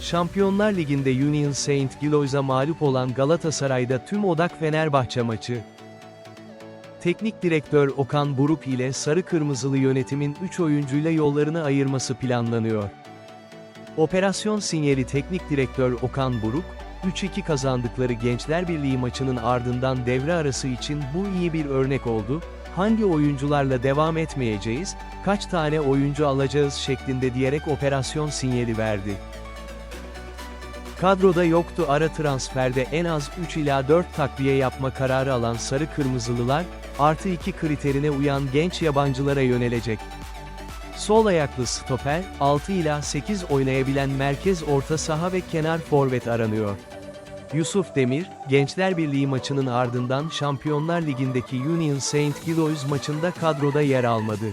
Şampiyonlar Ligi'nde Union Saint Gillois'a mağlup olan Galatasaray'da tüm odak Fenerbahçe maçı. Teknik direktör Okan Buruk ile sarı kırmızılı yönetimin 3 oyuncuyla yollarını ayırması planlanıyor. Operasyon sinyali teknik direktör Okan Buruk, 3-2 kazandıkları Gençler Birliği maçının ardından devre arası için bu iyi bir örnek oldu, hangi oyuncularla devam etmeyeceğiz, kaç tane oyuncu alacağız şeklinde diyerek operasyon sinyali verdi. Kadroda yoktu ara transferde en az 3 ila 4 takviye yapma kararı alan Sarı Kırmızılılar, artı 2 kriterine uyan genç yabancılara yönelecek. Sol ayaklı stoper, 6 ila 8 oynayabilen merkez orta saha ve kenar forvet aranıyor. Yusuf Demir, Gençler Birliği maçının ardından Şampiyonlar Ligi'ndeki Union Saint Gillois maçında kadroda yer almadı.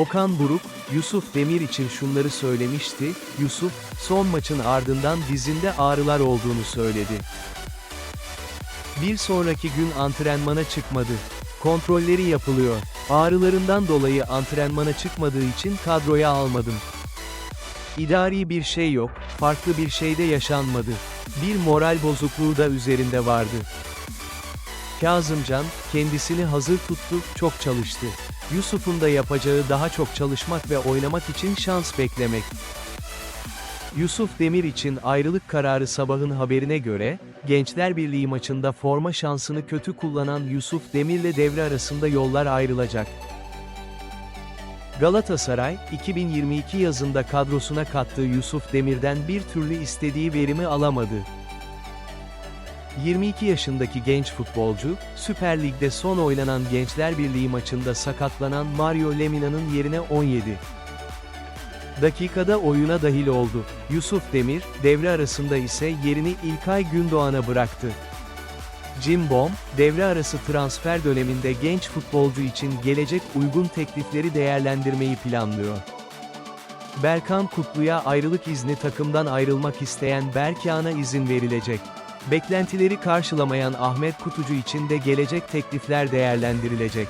Okan Buruk, Yusuf Demir için şunları söylemişti, Yusuf, son maçın ardından dizinde ağrılar olduğunu söyledi. Bir sonraki gün antrenmana çıkmadı. Kontrolleri yapılıyor. Ağrılarından dolayı antrenmana çıkmadığı için kadroya almadım. İdari bir şey yok, farklı bir şey de yaşanmadı. Bir moral bozukluğu da üzerinde vardı. Kazımcan, kendisini hazır tuttu, çok çalıştı. Yusuf'un da yapacağı daha çok çalışmak ve oynamak için şans beklemek. Yusuf Demir için ayrılık kararı sabahın haberine göre, Gençler Birliği maçında forma şansını kötü kullanan Yusuf Demir'le devre arasında yollar ayrılacak. Galatasaray, 2022 yazında kadrosuna kattığı Yusuf Demir'den bir türlü istediği verimi alamadı. 22 yaşındaki genç futbolcu, Süper Lig'de son oynanan Gençler Birliği maçında sakatlanan Mario Lemina'nın yerine 17 dakikada oyuna dahil oldu. Yusuf Demir, devre arasında ise yerini İlkay Gündoğan'a bıraktı. Jim Bom, devre arası transfer döneminde genç futbolcu için gelecek uygun teklifleri değerlendirmeyi planlıyor. Berkan Kutlu'ya ayrılık izni takımdan ayrılmak isteyen Berkan'a izin verilecek. Beklentileri karşılamayan Ahmet Kutucu için de gelecek teklifler değerlendirilecek.